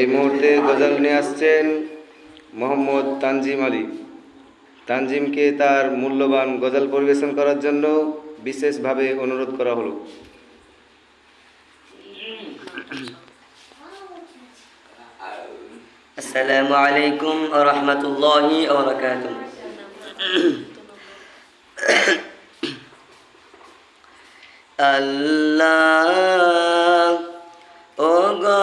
এই মুহূর্তে গজল নিয়ে আসছেন মোহাম্মদ তানজিম আলী। তানজিমকে তার মূল্যবান গজল পরিবেশন করার জন্য বিশেষভাবে অনুরোধ করা হলো। আসসালামু আলাইকুম রহমতুল্লাহি আল্লাহ ও গো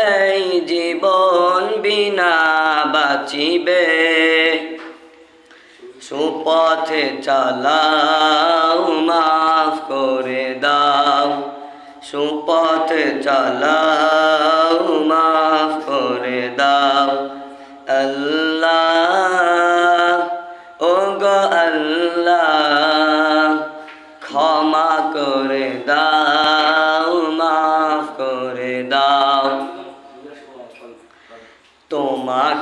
সুপথে চালাও মাফ করে দাও। সুপথে চালাও মাফ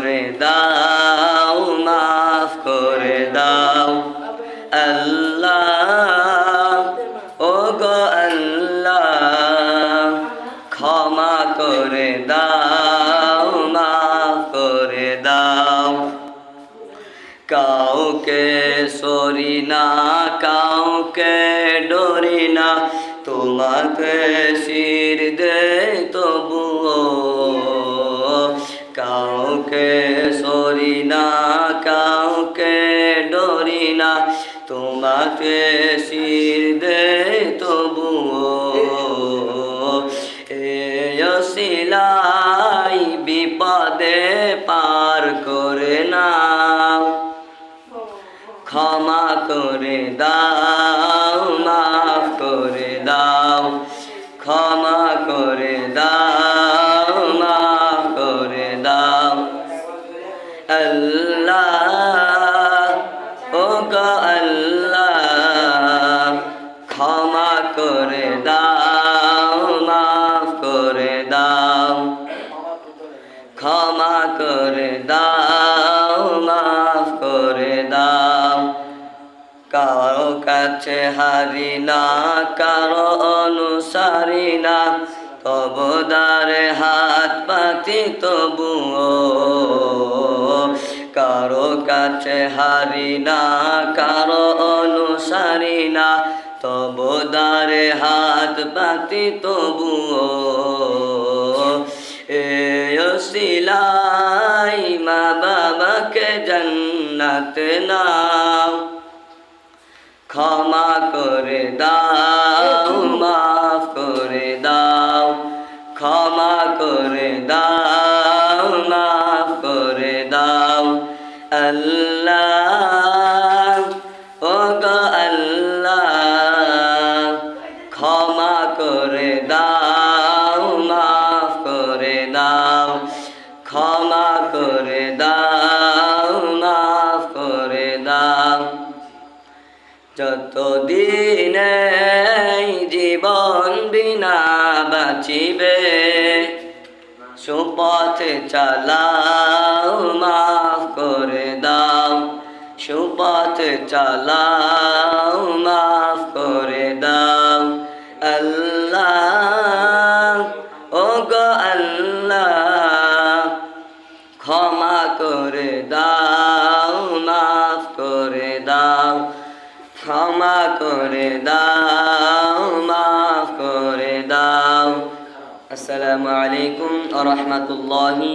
করে দাও, মাফ করে দাও। আল্লাহ ও গো আল্লাহ, ক্ষমা করে দাও, মাফ করে দাও। কাউকে সরি না, কাউকে ডরি না, তোমাকে শির দে তবুও। কাউকে সরি না, কাউকে ডরি না, তোমাকে শির দে তবুও। এ সিলাই বিপদে পার করে নাও। ক্ষমা করে দাও, মাফ করে দাও। ক্ষমা করে দাও। দাও, মাফ করে দাও। কারও কাছে হারি না, কারও অনুসারী না। তব দারে হাত পাতি তবুও। কারও কাছে হারি না, কারও অনুসারী না। তব দারে হাত পাতি তবুও। এ মা বাবাকে জন্নতে নাও। ক্ষমা করে দাও, মাফ করে দাও। ক্ষমা করে দাও, মাফ করে দাও। আল্লাহ যতদিন এই জীবন বিনা বাঁচিবে, সুপথে চালাও, মাফ করে দাও, সুপথে চালাও, মাফ করে দাও। আল্লাহ ও গো আল্লাহ, ক্ষমা করে দাও। ক্ষমা করে দাও মাফ করে দাও। আসসালামু আলাইকুম আ রহমতুল্লাহি